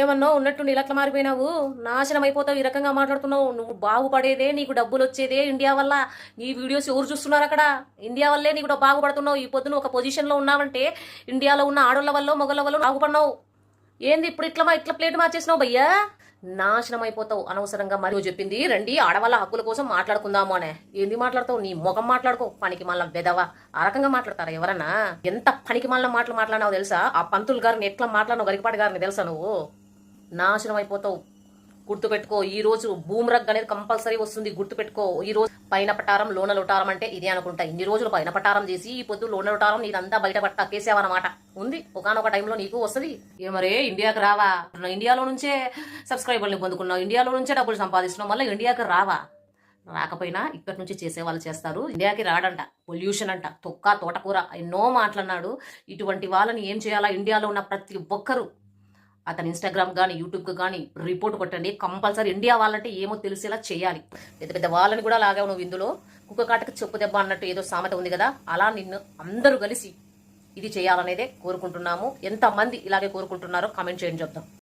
ఏమన్నా ఉన్నట్టు నీలట్ల మారిపోయినావు? నాశనం అయిపోతావు ఈ రకంగా మాట్లాడుతున్నావు. నువ్వు బాగుపడేదే నీకు డబ్బులు వచ్చేదే ఇండియా వల్ల. నీ వీడియోస్ ఎవరు చూస్తున్నారు అక్కడ? ఇండియా వల్లే నీకు బాగుపడుతున్నావు. ఈ పొద్దున ఒక పొజిషన్లో ఉన్నావంటే ఇండియాలో ఉన్న ఆడోళ్ళ వల్ల మొగల వల్ల బాగుపడినావు. ఏంది ఇప్పుడు ఇట్లా ఇట్లా ప్లేట్ మార్చేసినావు భయ్యా? నాశనం అయిపోతావు. అనవసరంగా మరియు చెప్పింది రండి ఆడవాళ్ళ హక్కుల కోసం మాట్లాడుకుందాము అనే. ఏంది మాట్లాడతావు? నీ ముఖం మాట్లాడుకో. పనికి మళ్ళీ బెదవా ఆ రకంగా మాట్లాడతారా ఎవరన్నా? ఎంత పనికి మళ్ళీ మాటలు మాట్లాడినావు తెలుసా? ఆ పంతులు గారిని ఎట్లా మాట్లాడినావు? గరికపాటి గారిని తెలుసా నువ్వు? నాశనం అయిపోతావు. గుర్తుపెట్టుకో ఈ రోజు భూమిరగ్ అనేది కంపల్సరీ వస్తుంది. గుర్తుపెట్టుకో ఈ రోజు పైన పటారం లోన లుటారం అంటే ఇదే అనుకుంటా. ఇన్ని రోజులు పైన పటారం చేసి ఈ పొద్దు లోన లుటారం నీదంతా బయట పట్ట ఉంది? ఒకనొక టైంలో నీకు వస్తుంది? ఏమరే ఇండియాకి రావా? ఇండియాలో నుంచే సబ్స్క్రైబర్ని పొందుకున్నావు. ఇండియాలో నుంచే డబ్బులు సంపాదిస్తున్నావు. మళ్ళీ ఇండియాకి రావా? రాకపోయినా ఇక్కడి నుంచి చేసే వాళ్ళు చేస్తారు. ఇండియాకి రాడంట. పొల్యూషన్ అంట. తొక్క తోటకూర ఎన్నో మాట్లాడినాడు ఇటువంటి వాళ్ళని ఏం చేయాలా? ఇండియాలో ఉన్న ప్రతి ఒక్కరూ అతని ఇన్స్టాగ్రామ్ కానీ యూట్యూబ్ కానీ రిపోర్ట్ కొట్టండి. కంపల్సరీ ఇండియా వాళ్ళంటే ఏమో తెలిసేలా చేయాలి. పెద్ద పెద్ద వాళ్ళని కూడా లాగావు నువ్వు ఇందులో. కుక్క కాటకు చెప్పు దెబ్బ అన్నట్టు ఏదో సామెత ఉంది కదా. అలా నిన్ను అందరూ కలిసి ఇది చేయాలనేదే కోరుకుంటున్నాము. ఎంతమంది ఇలాగే కోరుకుంటున్నారో కామెంట్ చేయండి చెప్తాం